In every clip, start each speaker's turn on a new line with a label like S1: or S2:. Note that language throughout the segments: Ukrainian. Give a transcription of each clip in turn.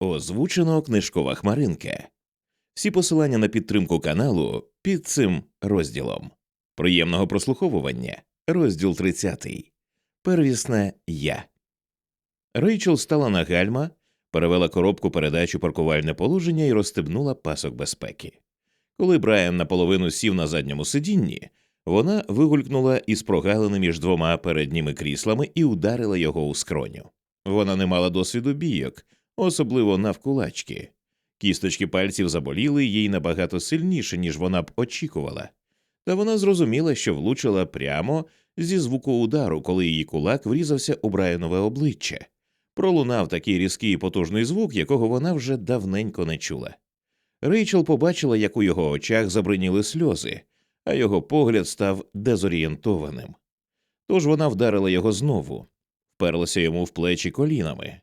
S1: Озвучено книжкова хмаринка. Всі посилання на підтримку каналу під цим розділом. Приємного прослуховування. Розділ 30. Первісне я. Рейчел стала на гальма, перевела коробку передач у паркувальне положення і розстебнула пасок безпеки. Коли Брайан наполовину сів на задньому сидінні, вона вигулькнула із прогалини між двома передніми кріслами і ударила його у скроню. Вона не мала досвіду бійок, особливо навкулачки. Кісточки пальців заболіли їй набагато сильніше, ніж вона б очікувала, та вона зрозуміла, що влучила прямо зі звуку удару, коли її кулак врізався у Брайанове обличчя. Пролунав такий різкий і потужний звук, якого вона вже давненько не чула. Рейчел побачила, як у його очах забриніли сльози, а його погляд став дезорієнтованим. Тож вона вдарила його знову, вперлася йому в плечі колінами,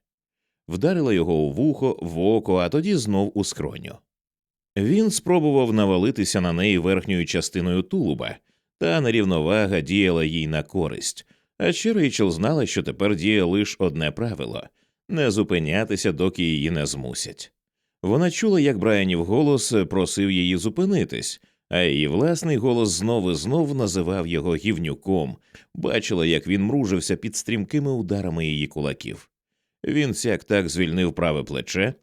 S1: вдарила його у вухо, в око, а тоді знов у скроню. Він спробував навалитися на неї верхньою частиною тулуба, та нерівновага діяла їй на користь. А ще Рейчел знала, що тепер діє лише одне правило не зупинятися, доки її не змусять. Вона чула, як Брайанів голос просив її зупинитись, а її власний голос знов і знов називав його гівнюком, бачила, як він мружився під стрімкими ударами її кулаків. Він сяк так звільнив праве плече,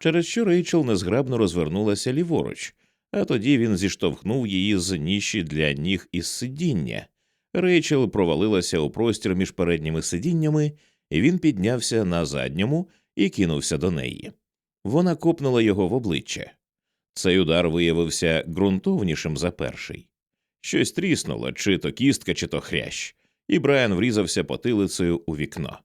S1: через що Рейчел незграбно розвернулася ліворуч, а тоді він зіштовхнув її з ніші для ніг із сидіння. Рейчел провалилася у простір між передніми сидіннями, і він піднявся на задньому і кинувся до неї. Вона копнула його в обличчя. Цей удар виявився ґрунтовнішим за перший. Щось тріснуло, чи то кістка, чи то хрящ, і Брайан врізався потилицею у вікно.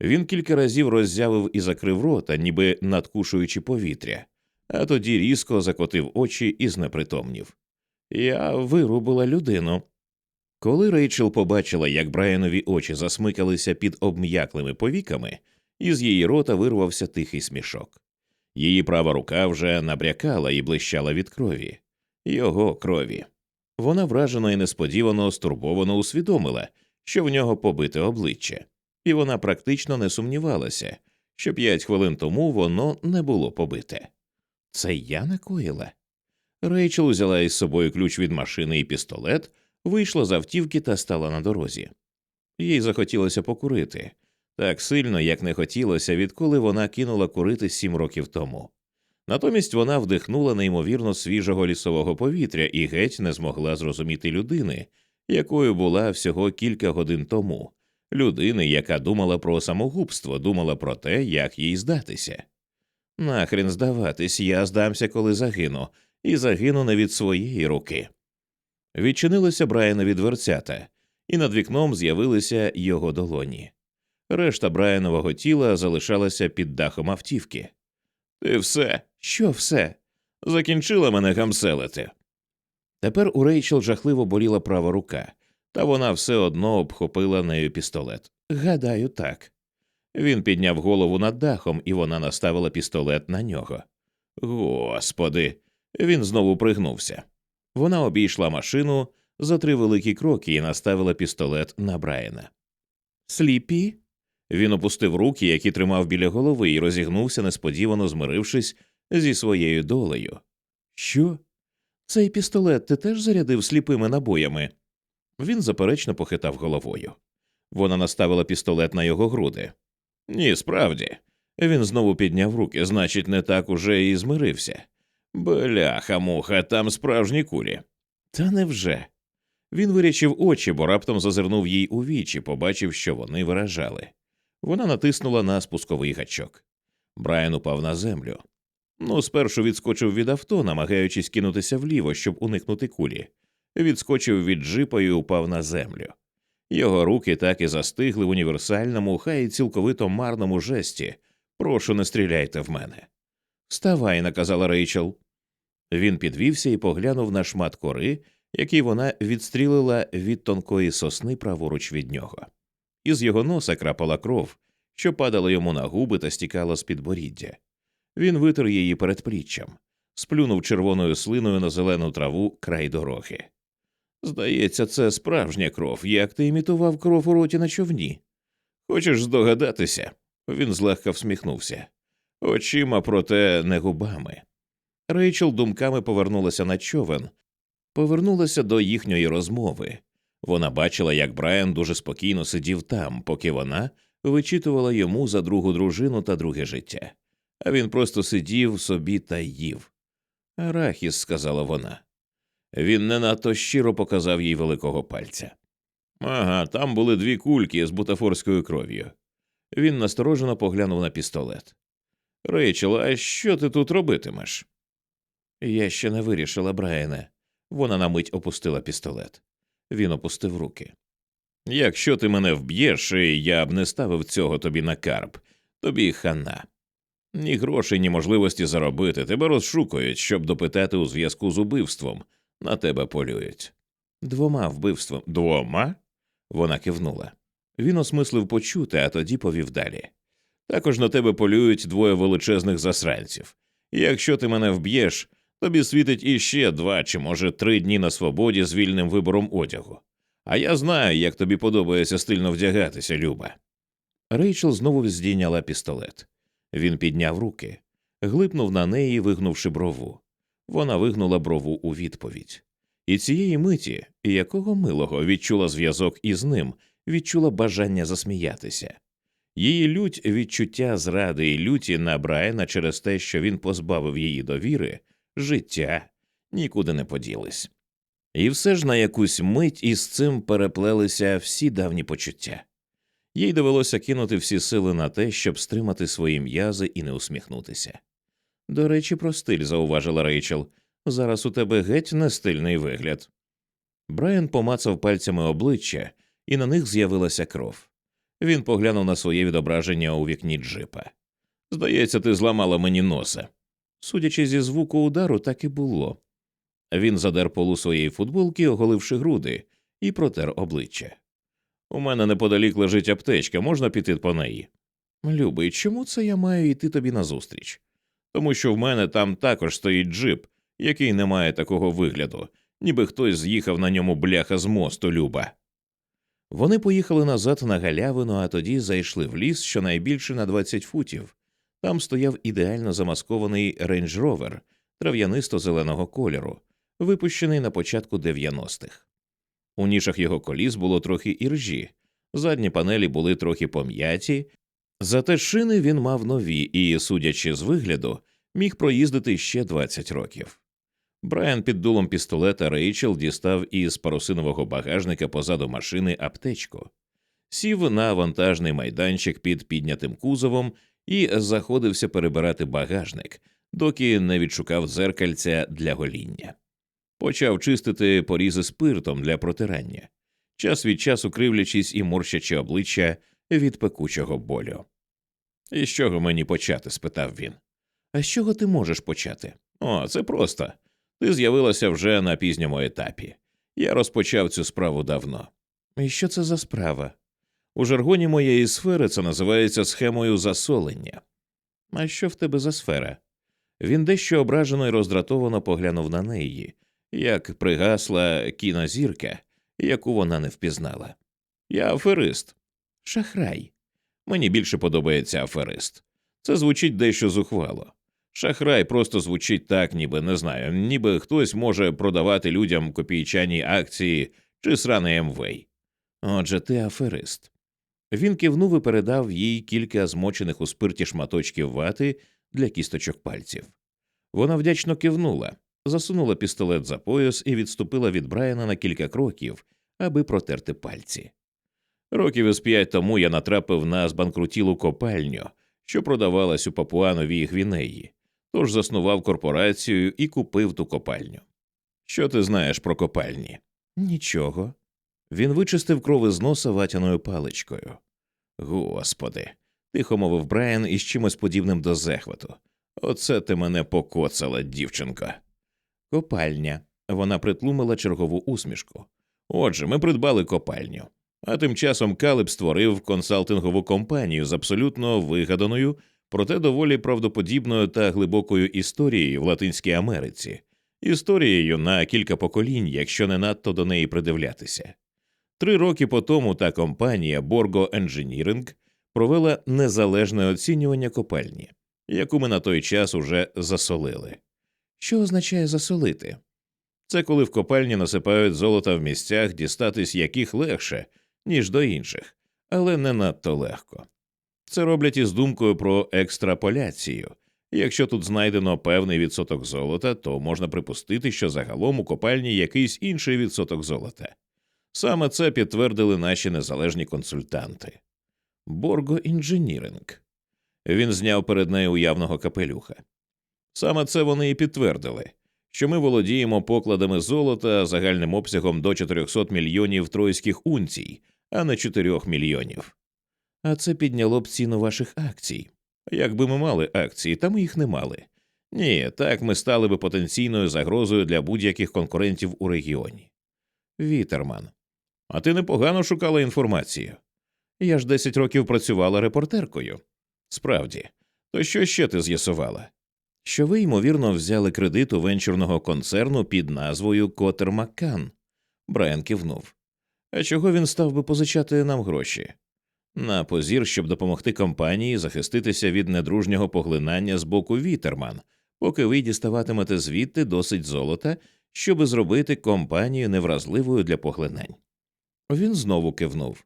S1: Він кілька разів роззявив і закрив рота, ніби надкушуючи повітря, а тоді різко закотив очі і знепритомнів. Я вирубила людину. Коли Рейчел побачила, як Брайанові очі засмикалися під обм'яклими повіками, із її рота вирвався тихий смішок. Її права рука вже набрякала і блищала від крові, його крові. Вона вражено і несподівано стурбовано усвідомила, що в нього побите обличчя, і вона практично не сумнівалася, що п'ять хвилин тому воно не було побите. Це я накоїла. Рейчел узяла із собою ключ від машини і пістолет, вийшла з автівки та стала на дорозі. Їй захотілося покурити так сильно, як не хотілося, відколи вона кинула курити сім років тому. Натомість вона вдихнула неймовірно свіжого лісового повітря і геть не змогла зрозуміти людини, якою була всього кілька годин тому, людини, яка думала про самогубство, думала про те, як їй здатися. Нахрен здаватись, я здамся, коли загину, і загину не від своєї руки. Відчинилися Брайанові дверцята, і над вікном з'явилися його долоні. Решта Брайанового тіла залишалася під дахом автівки. Ти все, що все? Закінчила мене гамселити. Тепер у Рейчел жахливо боліла права рука, та вона все одно обхопила нею пістолет. Гадаю, так. Він підняв голову над дахом, і вона наставила пістолет на нього. Господи, він знову пригнувся. Вона обійшла машину за три великі кроки і наставила пістолет на Брайана. Сліпі? Він опустив руки, які тримав біля голови, і розігнувся, несподівано змирившись зі своєю долею. Що? Цей пістолет ти теж зарядив сліпими набоями? Він заперечно похитав головою. Вона наставила пістолет на його груди. Ні, справді. Він знову підняв руки, значить, не так уже і змирився. Бляха муха, там справжні кулі. Та невже? Він вирячив очі, бо раптом зазирнув їй у вічі, побачив, що вони виражали. Вона натиснула на спусковий гачок. Брайан упав на землю. Ну, спершу відскочив від авто, намагаючись кинутися вліво, щоб уникнути кулі. Відскочив від джипа і упав на землю. Його руки так і застигли в універсальному, хай цілковито марному жесті. Прошу, не стріляйте в мене. Вставай, наказала Рейчел. Він підвівся і поглянув на шмат кори, який вона відстрілила від тонкої сосни праворуч від нього. Із його носа крапала кров, що падала йому на губи та стікала з підборіддя. Він витер її перед пліччям, сплюнув червоною слиною на зелену траву край дороги. Здається, це справжня кров, як ти імітував кров у роті на човні. Хочеш здогадатися? Він злегка всміхнувся. очима, проте не губами. Рейчел думками повернулася на човен, повернулася до їхньої розмови. Вона бачила, як Брайан дуже спокійно сидів там, поки вона вичитувала йому за другу дружину та друге життя, а він просто сидів собі та їв. Арахіс, сказала вона. Він не надто щиро показав їй великого пальця. Ага, там були дві кульки з бутафорською кров'ю. Він насторожено поглянув на пістолет. Рейчел, а що ти тут робитимеш? Я ще не вирішила, Брайане. Вона на мить опустила пістолет. Він опустив руки. Якщо ти мене вб'єш, я б не ставив цього тобі на карп, тобі хана. Ні грошей, ні можливості заробити. Тебе розшукують, щоб допитати у зв'язку з убивством. На тебе полюють. Двома вбивством. Двома? Вона кивнула. Він осмислив почути, а тоді повів далі. Також на тебе полюють двоє величезних засранців. І якщо ти мене вб'єш, тобі світить іще два чи, може, три дні на свободі з вільним вибором одягу. А я знаю, як тобі подобається стильно вдягатися, Люба. Рейчел знову здійняла пістолет. Він підняв руки, глипнув на неї, вигнувши брову. Вона вигнула брову у відповідь. І цієї миті, якого милого відчула зв'язок із ним, відчула бажання засміятися. Її лють відчуття зради і люті на Брайана через те, що він позбавив її довіри, життя нікуди не поділись. І все ж на якусь мить із цим переплелися всі давні почуття. Їй довелося кинути всі сили на те, щоб стримати свої м'язи і не усміхнутися. До речі, про стиль, зауважила Рейчел. Зараз у тебе геть не стильний вигляд. Брайан помацав пальцями обличчя, і на них з'явилася кров. Він поглянув на своє відображення у вікні джипа. Здається, ти зламала мені носа. Судячи зі звуку удару, так і було. Він задер полу своєї футболки, оголивши груди, і протер обличчя. У мене неподалік лежить аптечка, можна піти по неї. Любий, чому це я маю йти тобі назустріч? Тому що в мене там також стоїть джип, який не має такого вигляду, ніби хтось з'їхав на ньому бляха з мосту, Люба. Вони поїхали назад на галявину, а тоді зайшли в ліс щонайбільше на 20 футів. Там стояв ідеально замаскований рейндж ровер трав'янисто зеленого кольору, випущений на початку 90-х. У нішах його коліс було трохи іржі, задні панелі були трохи пом'яті, зате шини він мав нові і, судячи з вигляду, міг проїздити ще 20 років. Брайан під дулом пістолета Рейчел дістав із парусинового багажника позаду машини аптечку, сів на вантажний майданчик під піднятим кузовом і заходився перебирати багажник, доки не відшукав дзеркальця для гоління. Почав чистити порізи спиртом для протирання, час від часу кривлячись і морщачи обличчя від пекучого болю. І з чого мені почати? спитав він. А з чого ти можеш почати? О, це просто. Ти з'явилася вже на пізньому етапі. Я розпочав цю справу давно. І що це за справа? У жаргоні моєї сфери це називається схемою засолення. А що в тебе за сфера? Він дещо ображено і роздратовано поглянув на неї, як пригасла кінозірка, яку вона не впізнала. Я аферист, шахрай. Мені більше подобається аферист. Це звучить дещо зухвало. Шахрай просто звучить так, ніби не знаю, ніби хтось може продавати людям копійчані акції чи сраний МВ. Отже, ти аферист. Він кивнув і передав їй кілька змочених у спирті шматочків вати для кісточок пальців. Вона вдячно кивнула, засунула пістолет за пояс і відступила від Брайана на кілька кроків, аби протерти пальці. Років із п'ять тому я натрапив на збанкрутілу копальню, що продавалась у Папуановій Гвінеї, тож заснував корпорацію і купив ту копальню. Що ти знаєш про копальні? Нічого. Він вичистив кров із носа ватяною паличкою. Господи, тихо мовив Брайан із чимось подібним до захвату. Оце ти мене покоцала, дівчинко. Копальня. Вона притлумила чергову усмішку. Отже, ми придбали копальню. А тим часом Калеб створив консалтингову компанію з абсолютно вигаданою, проте доволі правдоподібною та глибокою історією в Латинській Америці, історією на кілька поколінь, якщо не надто до неї придивлятися. Три роки по тому та компанія Borgo Engineering провела незалежне оцінювання копальні. яку ми на той час уже засолили. Що означає засолити? Це коли в копальні насипають золота в місцях, дістатись яких легше, ніж до інших, але не надто легко. Це роблять із думкою про екстраполяцію. Якщо тут знайдено певний відсоток золота, то можна припустити, що загалом у копальні якийсь інший відсоток золота. Саме це підтвердили наші незалежні консультанти. Борго інженіринг. Він зняв перед нею уявного капелюха. Саме це вони і підтвердили, що ми володіємо покладами золота загальним обсягом до 400 мільйонів тройських унцій, а не 4 мільйонів. А це підняло б ціну ваших акцій. Якби ми мали акції, та ми їх не мали. Ні, так ми стали би потенційною загрозою для будь-яких конкурентів у регіоні. Вітерман. А ти непогано шукала інформацію. Я ж 10 років працювала репортеркою. Справді, то що ще ти з'ясувала? Що ви, ймовірно, взяли кредит у венчурного концерну під назвою Котер Маккан. Брайан кивнув. А чого він став би позичати нам гроші? На позір, щоб допомогти компанії захиститися від недружнього поглинання з боку Вітерман, поки ви діставатимете звідти досить золота, щоби зробити компанію невразливою для поглинань. Він знову кивнув.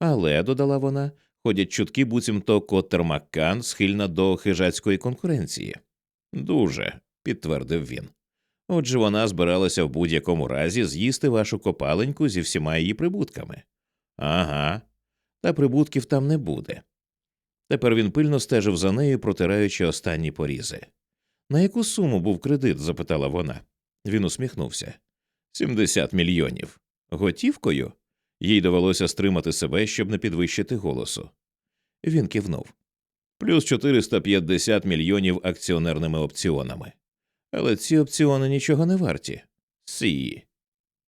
S1: Але, додала вона, ходять чутки, буцімто Коттер Маккан схильна до хижацької конкуренції. Дуже, підтвердив він. Отже, вона збиралася в будь-якому разі з'їсти вашу копаленьку зі всіма її прибутками. Ага, та прибутків там не буде. Тепер він пильно стежив за нею, протираючи останні порізи. На яку суму був кредит? запитала вона. Він усміхнувся. Сімдесят мільйонів. Готівкою? Їй довелося стримати себе, щоб не підвищити голосу. Він кивнув. Плюс 450 мільйонів акціонерними опціонами. Але ці опціони нічого не варті. Сі.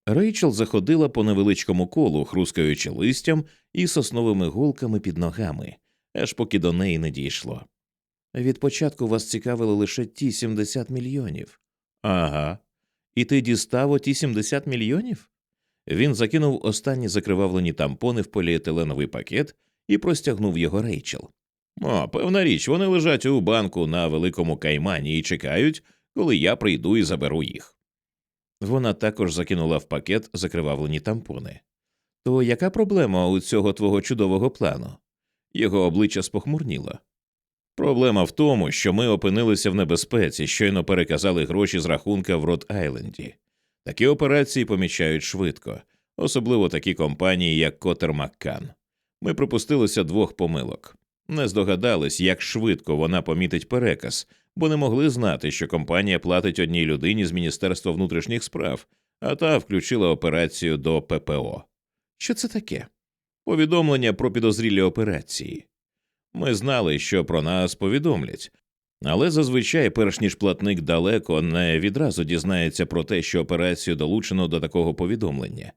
S1: Рейчел заходила по невеличкому колу, хрускаючи листям і сосновими голками під ногами, аж поки до неї не дійшло. Від початку вас цікавили лише ті 70 мільйонів. Ага. І ти дістав оті 70 мільйонів? Він закинув останні закривавлені тампони в поліетиленовий пакет і простягнув його Рейчел. О, певна річ, вони лежать у банку на великому каймані і чекають, коли я прийду і заберу їх. Вона також закинула в пакет закривавлені тампони. То яка проблема у цього твого чудового плану? Його обличчя спохмурніло. Проблема в тому, що ми опинилися в небезпеці, щойно переказали гроші з рахунка в Рот Айленді. Такі операції помічають швидко, особливо такі компанії, як Котер Маккан. Ми припустилися двох помилок. Не здогадались, як швидко вона помітить переказ, бо не могли знати, що компанія платить одній людині з Міністерства внутрішніх справ, а та включила операцію до ППО. Що це таке? Повідомлення про підозрілі операції. Ми знали, що про нас повідомлять, але зазвичай, перш ніж платник далеко не відразу дізнається про те, що операцію долучено до такого повідомлення.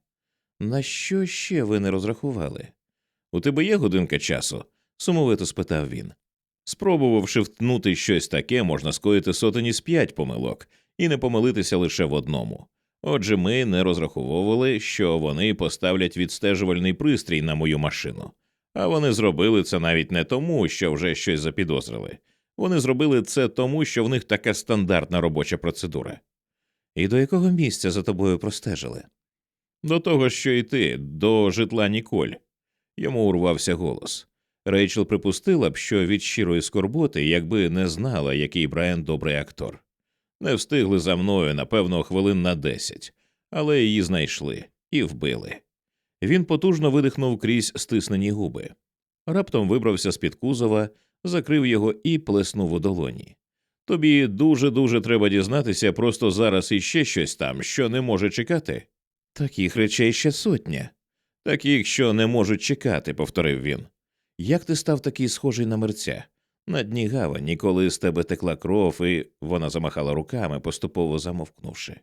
S1: На що ще ви не розрахували? У тебе є годинка часу? сумовито спитав він. Спробувавши втнути щось таке, можна скоїти сотені з п'ять помилок і не помилитися лише в одному. Отже, ми не розраховували, що вони поставлять відстежувальний пристрій на мою машину. А вони зробили це навіть не тому, що вже щось запідозрили. Вони зробили це тому, що в них така стандартна робоча процедура. І до якого місця за тобою простежили? До того, що й ти, до житла Ніколь. Йому урвався голос. Рейчел припустила б, що від щирої скорботи, якби не знала, який Брайан добрий актор. Не встигли за мною, напевно, хвилин на десять, але її знайшли і вбили. Він потужно видихнув крізь стиснені губи. Раптом вибрався з під кузова, закрив його і плеснув у долоні. Тобі дуже дуже треба дізнатися просто зараз іще щось там, що не може чекати. Таких речей ще сотня. Таких, що не можуть чекати, повторив він. Як ти став такий схожий на мерця? На дні гавані, коли з тебе текла кров, і вона замахала руками, поступово замовкнувши.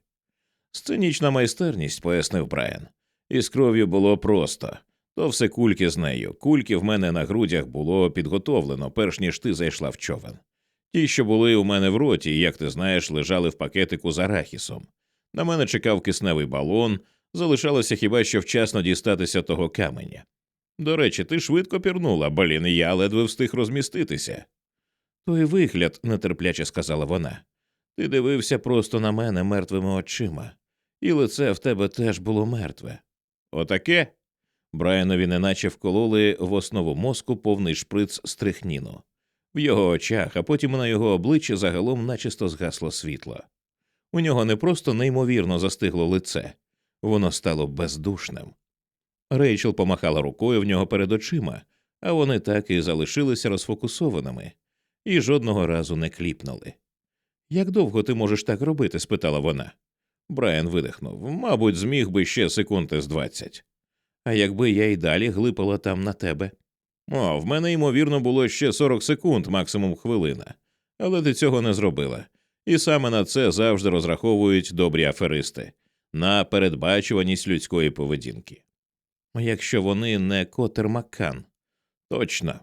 S1: Сценічна майстерність, пояснив Брайан. Із кров'ю було просто. То все кульки з нею. Кульки в мене на грудях було підготовлено, перш ніж ти зайшла в човен. Ті, що були у мене в роті, як ти знаєш, лежали в пакетику з арахісом. На мене чекав кисневий балон, залишалося хіба що вчасно дістатися того каменя. До речі, ти швидко пірнула, блін, я ледве встиг розміститися. Той вигляд, нетерпляче сказала вона. Ти дивився просто на мене мертвими очима, і лице в тебе теж було мертве. Отаке. Брайанові неначе вкололи в основу мозку повний шприц стрихніну. В його очах, а потім на його обличчі загалом начисто згасло світло. У нього не просто неймовірно застигло лице, воно стало бездушним. Рейчел помахала рукою в нього перед очима, а вони так і залишилися розфокусованими і жодного разу не кліпнули. Як довго ти можеш так робити? спитала вона. Брайан видихнув. Мабуть, зміг би ще секунди з двадцять. А якби я й далі глипала там на тебе. О, в мене, ймовірно, було ще 40 секунд, максимум хвилина, але ти цього не зробила. І саме на це завжди розраховують добрі аферисти на передбачуваність людської поведінки. Якщо вони не Котер Маккан. Точно.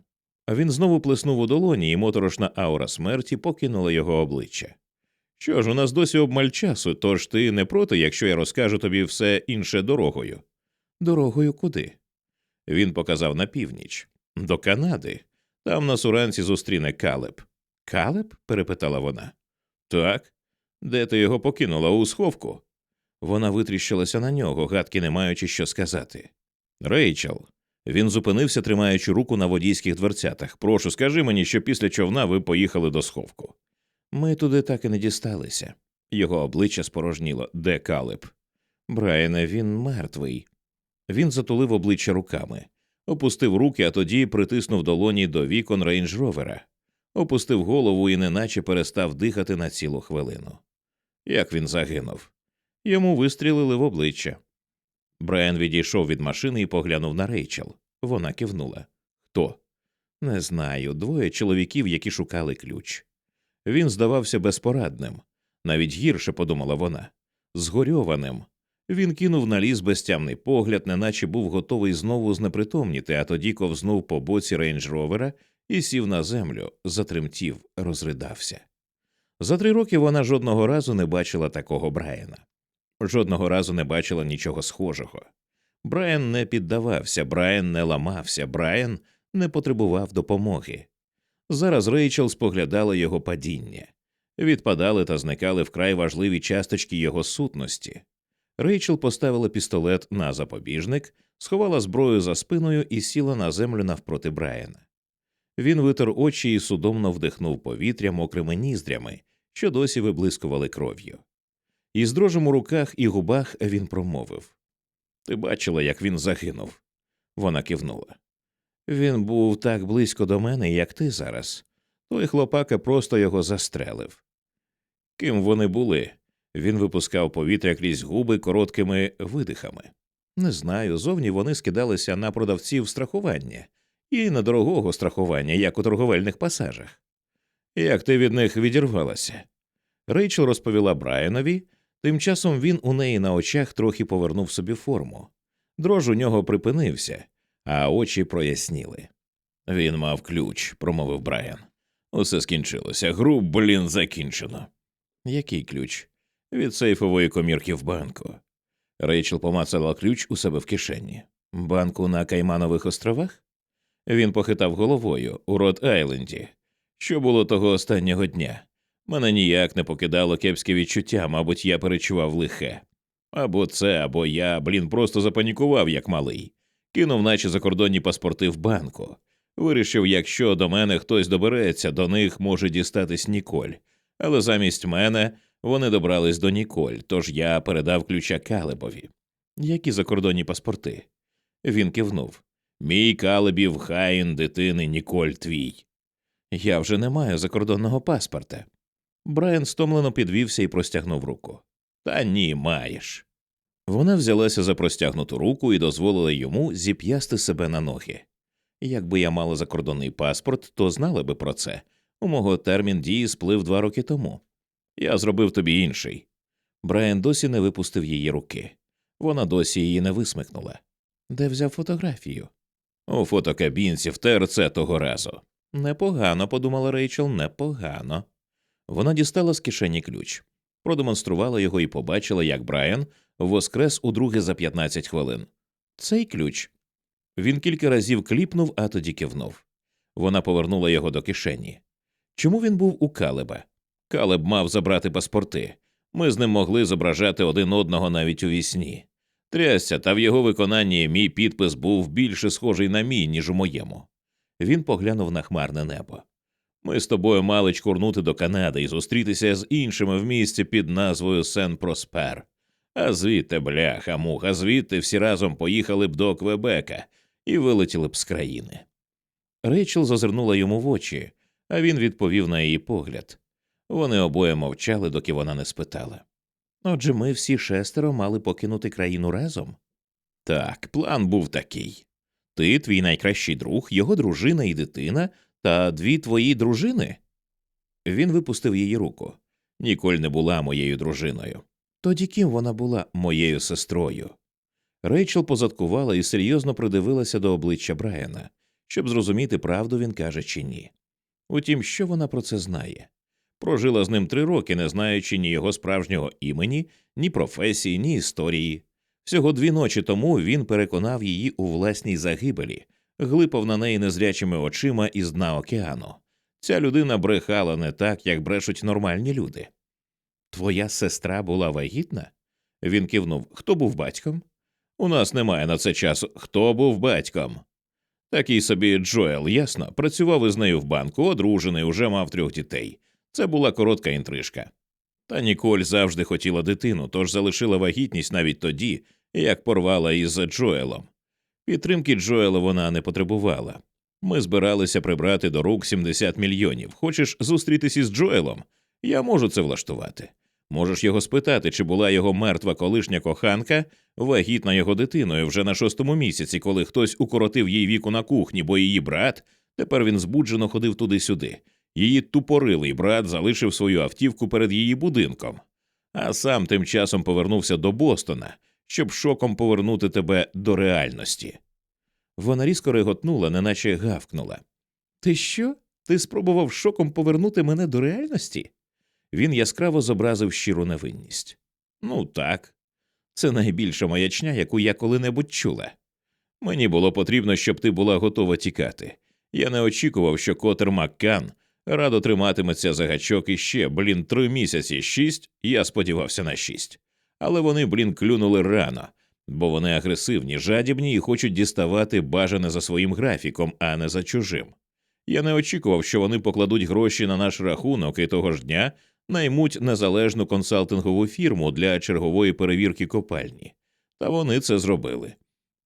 S1: Він знову плеснув у долоні, і моторошна аура смерті покинула його обличчя. Що ж, у нас досі обмаль часу, тож ти не проти, якщо я розкажу тобі все інше дорогою. Дорогою куди? Він показав на північ, до Канади. Там нас уранці зустріне Калеб. Калеб? перепитала вона. Так. Де ти його покинула у сховку? Вона витріщилася на нього, гадки не маючи що сказати. Рейчел. Він зупинився, тримаючи руку на водійських дверцятах. Прошу, скажи мені, що після човна ви поїхали до сховку. Ми туди так і не дісталися. Його обличчя спорожніло. Де Калеб? Брайане, він мертвий. Він затулив обличчя руками, опустив руки, а тоді притиснув долоні до вікон рейндж-ровера, опустив голову і неначе перестав дихати на цілу хвилину. Як він загинув? Йому вистрілили в обличчя. Брайан відійшов від машини і поглянув на Рейчел. Вона кивнула. Хто? Не знаю. Двоє чоловіків, які шукали ключ. Він здавався безпорадним, навіть гірше подумала вона, згорьованим. Він кинув на ліс безтямний погляд, неначе був готовий знову знепритомніти, а тоді ковзнув по боці рейндж-ровера і сів на землю, затремтів, розридався. За три роки вона жодного разу не бачила такого Брайана. Жодного разу не бачила нічого схожого. Брайан не піддавався, Брайан не ламався, Брайан не потребував допомоги. Зараз Рейчел споглядала його падіння, відпадали та зникали вкрай важливі часточки його сутності. Рейчел поставила пістолет на запобіжник, сховала зброю за спиною і сіла на землю навпроти Брайана. Він витер очі і судомно вдихнув повітря мокрими ніздрями, що досі виблискували кров'ю. Із дрожем у руках і губах він промовив Ти бачила, як він загинув. Вона кивнула. Він був так близько до мене, як ти зараз. Той хлопака просто його застрелив. Ким вони були? Він випускав повітря крізь губи короткими видихами. Не знаю, зовні вони скидалися на продавців страхування і на дорогого страхування, як у торговельних пасажах. Як ти від них відірвалася? Рейчел розповіла Брайанові, тим часом він у неї на очах трохи повернув собі форму. Дрож у нього припинився, а очі проясніли. Він мав ключ, промовив Брайан. Усе скінчилося. Гру, блін, закінчено. Який ключ? Від сейфової комірки в банку. Рейчел помацала ключ у себе в кишені. Банку на Кайманових островах? Він похитав головою у Рот Айленді. Що було того останнього дня? Мене ніяк не покидало кепське відчуття, мабуть, я перечував лихе. Або це, або я, блін, просто запанікував, як малий, кинув, наче закордонні паспорти в банку. Вирішив, якщо до мене хтось добереться, до них може дістатись Ніколь, але замість мене вони добрались до Ніколь, тож я передав ключа Калебові. Які закордонні паспорти? Він кивнув. Мій Калебів, Хаїн, дитини, Ніколь твій. Я вже не маю закордонного паспорта. Брайан стомлено підвівся і простягнув руку. Та ні, маєш. Вона взялася за простягнуту руку і дозволила йому зіп'ясти себе на ноги. Якби я мала закордонний паспорт, то знала би про це. У мого термін дії сплив два роки тому. Я зробив тобі інший. Брайан досі не випустив її руки. Вона досі її не висмикнула. Де взяв фотографію? У фотокабінці в ТРЦ того разу. Непогано, подумала Рейчел, непогано. Вона дістала з кишені ключ, продемонструвала його і побачила, як Брайан воскрес удруге за 15 хвилин. Цей ключ. Він кілька разів кліпнув, а тоді кивнув. Вона повернула його до кишені. Чому він був у Калеба? Калеб мав забрати паспорти. Ми з ним могли зображати один одного навіть у вісні. Трясся, та в його виконанні мій підпис був більше схожий на мій, ніж у моєму. Він поглянув на хмарне небо. Ми з тобою мали чкурнути до Канади і зустрітися з іншими в місті під назвою Сен Проспер. А звідти, бляха, муха, звідти всі разом поїхали б до Квебека і вилетіли б з країни. Рейчел зазирнула йому в очі, а він відповів на її погляд. Вони обоє мовчали, доки вона не спитала. Отже, ми всі шестеро мали покинути країну разом? Так, план був такий. Ти, твій найкращий друг, його дружина і дитина, та дві твої дружини. Він випустив її руку. Ніколь не була моєю дружиною. Тоді ким вона була моєю сестрою. Рейчел позадкувала і серйозно придивилася до обличчя Брайана, щоб зрозуміти, правду він каже чи ні. Утім, що вона про це знає? Прожила з ним три роки, не знаючи ні його справжнього імені, ні професії, ні історії. Всього дві ночі тому він переконав її у власній загибелі, глипав на неї незрячими очима із дна океану. Ця людина брехала не так, як брешуть нормальні люди. Твоя сестра була вагітна? Він кивнув. Хто був батьком? У нас немає на це часу. Хто був батьком? Такий собі Джоел, ясно, працював із нею в банку, одружений, уже мав трьох дітей. Це була коротка інтрижка. Та Ніколь завжди хотіла дитину, тож залишила вагітність навіть тоді, як порвала із Джоелом. Підтримки Джоела вона не потребувала. Ми збиралися прибрати до рук 70 мільйонів. Хочеш зустрітися із Джоелом? Я можу це влаштувати. Можеш його спитати, чи була його мертва колишня коханка вагітна його дитиною вже на шостому місяці, коли хтось укоротив їй віку на кухні, бо її брат тепер він збуджено ходив туди-сюди. Її тупорилий брат залишив свою автівку перед її будинком, а сам тим часом повернувся до Бостона, щоб шоком повернути тебе до реальності. Вона різко реготнула, неначе гавкнула. Ти що? Ти спробував шоком повернути мене до реальності? Він яскраво зобразив щиру невинність. Ну так, це найбільша маячня, яку я коли-небудь чула. Мені було потрібно, щоб ти була готова тікати. Я не очікував, що Котер Маккан радо триматиметься за гачок іще, блін, три місяці, шість, я сподівався на шість. Але вони, блін, клюнули рано, бо вони агресивні, жадібні і хочуть діставати бажане за своїм графіком, а не за чужим. Я не очікував, що вони покладуть гроші на наш рахунок і того ж дня наймуть незалежну консалтингову фірму для чергової перевірки копальні. Та вони це зробили.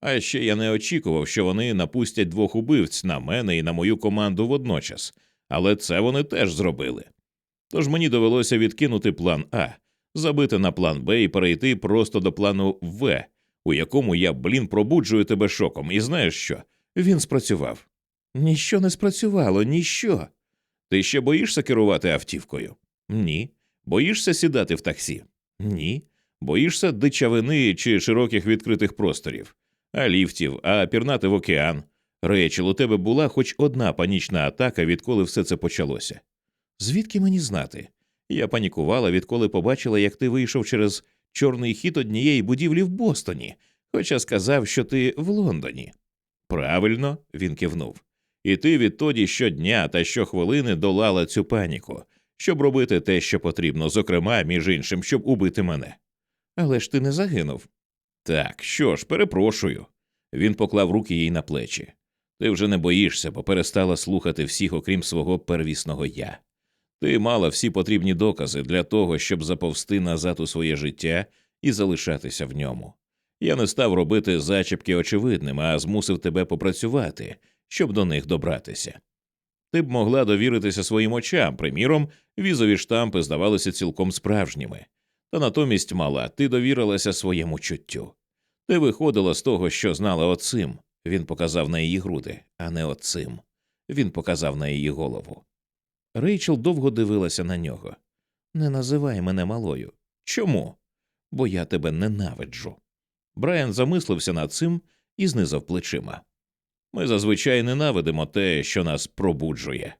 S1: А ще я не очікував, що вони напустять двох убивць на мене і на мою команду водночас, але це вони теж зробили. Тож мені довелося відкинути план А, забити на план Б і перейти просто до плану В, у якому я, блін, пробуджую тебе шоком, і знаєш що? Він спрацював. Ніщо не спрацювало, ніщо. Ти ще боїшся керувати автівкою? Ні. Боїшся сідати в таксі? Ні. Боїшся дичавини чи широких відкритих просторів, а ліфтів, а пірнати в океан. Рейчел, у тебе була хоч одна панічна атака, відколи все це почалося. Звідки мені знати? Я панікувала, відколи побачила, як ти вийшов через чорний хід однієї будівлі в Бостоні, хоча сказав, що ти в Лондоні. Правильно, він кивнув. І ти відтоді щодня та щохвилини долала цю паніку, щоб робити те, що потрібно, зокрема, між іншим, щоб убити мене. Але ж ти не загинув. Так, що ж, перепрошую. Він поклав руки їй на плечі. Ти вже не боїшся, бо перестала слухати всіх, окрім свого первісного я. Ти мала всі потрібні докази для того, щоб заповзти назад у своє життя і залишатися в ньому. Я не став робити зачіпки очевидними, а змусив тебе попрацювати, щоб до них добратися. Ти б могла довіритися своїм очам, приміром, візові штампи здавалися цілком справжніми, та натомість мала, ти довірилася своєму чуттю. Ти виходила з того, що знала оцим. Він показав на її груди, а не оцим. Він показав на її голову. Рейчел довго дивилася на нього. Не називай мене малою. Чому? Бо я тебе ненавиджу. Брайан замислився над цим і знизав плечима. Ми зазвичай ненавидимо те, що нас пробуджує.